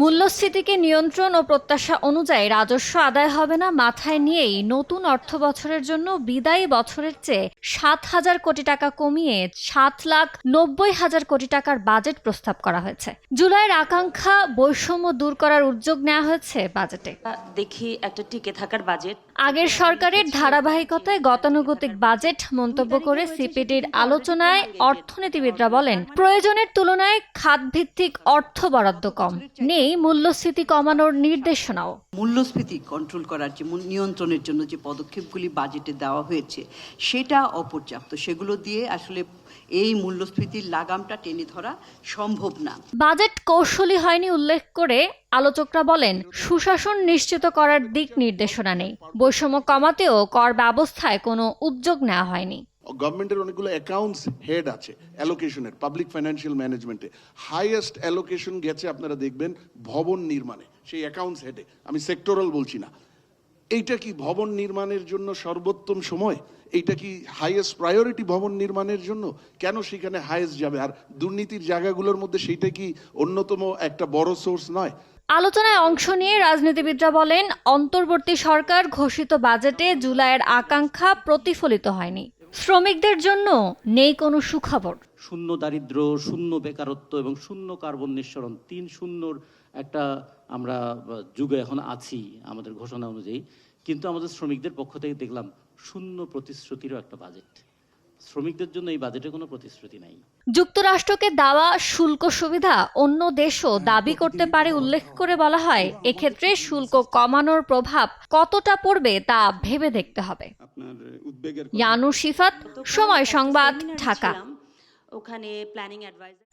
মূল্যস্ফীতিকে নিয়ন্ত্রণ ও প্রত্যাশা অনুযায়ী রাজস্ব আদায় হবে না মাথায় নিয়েই নতুন অর্থ বছরের জন্য বিদায়ী বছরের চেয়ে সাত হাজার কোটি টাকা কমিয়ে সাত লাখ নব্বই হাজার কোটি টাকার বাজেট প্রস্তাব করা হয়েছে। জুলাইয়ের আকাঙ্ক্ষা বৈষম্য দূর করার উদ্যোগ নেওয়া হয়েছে বাজেটে। দেখি একটা টিকে থাকার বাজেট। আগের সরকারের ধারাবাহিকতায় গতানুগতিক বাজেট মন্তব্য করে সিপিডির আলোচনায় অর্থনীতিবিদরা বলেন প্রয়োজনের তুলনায় খাতভিত্তিক অর্থ বরাদ্দ কম। নেই মূল্যস্ফীতি কমানোর নির্দেশনাও। মূল্যস্ফীতি কন্ট্রোল করার যে নিয়ন্ত্রণের জন্য যে পদক্ষেপগুলি বাজেটে দেওয়া হয়েছে সেটা অপর্যাপ্ত। সেগুলো দিয়ে আসলে এই মূল্যস্ফীতির লাগামটা টেনে ধরা সম্ভব না। বাজেট কৌশলী হয়নি উল্লেখ করে আলোচকরা বলেন সুশাসন নিশ্চিত করার দিক নির্দেশনা নেই। বৈষম্য কমাতেও কর ব্যবস্থায় কোনো উদ্যোগ নেওয়া হয়নি। গভর্নমেন্টের অনেকগুলো অ্যাকাউন্টস হেড আছে অ্যালোকেশনের পাবলিক ফাইন্যান্সিয়াল ম্যানেজমেন্টে হাইয়েস্ট অ্যালোকেশন গেছে, আপনারা দেখবেন, ভবন নির্মাণে, সেই অ্যাকাউন্টস হেডে আমি সেক্টরাল বলছি না। এইটা কি ভবন নির্মাণের জন্য সর্বোত্তম সময়? এইটা কি হাইয়েস্ট প্রায়োরিটি ভবন নির্মাণের জন্য? কেন সেখানে হাইয়েস্ট যাবে? আর দুর্নীতির জায়গাগুলোর মধ্যে সেইটা কি অন্যতম একটা বড় সোর্স নয়? আলোচনায় অংশ নিয়ে রাজনীতিবিদরা বলেন, অন্তর্বর্তী সরকার ঘোষিত বাজেটে জুলাইয়ের আকাঙ্ক্ষা প্রতিফলিত হয়নি। শ্রমিকদের জন্য নেই কোনো সুখবর। শূন্য দারিদ্র, শূন্য বেকারত্ব এবং শূন্য কার্বন নিঃসরণ, তিন শূন্যর একটা আমরা যুগে এখন আছি আমাদের ঘোষণা অনুযায়ী। কিন্তু আমাদের শ্রমিকদের পক্ষ থেকে দেখলাম শূন্য প্রতিশ্রুতিরও একটা বাজেট শ্রমিকদের জন্য এই বাজেটে কোনো প্রতিশ্রুতি নাই। যুক্তরাষ্ট্রকে দেওয়া শুল্ক সুবিধা অন্য দেশও দাবি করতে পারে উল্লেখ করে বলা হয় এক্ষেত্রে শুল্ক কমানোর প্রভাব কতটা পড়বে তা ভেবে দেখতে হবে। ইয়ানু শিফাত সময় সংবাদ ঢাকা। ওখানে প্ল্যানিং অ্যাডভাইজার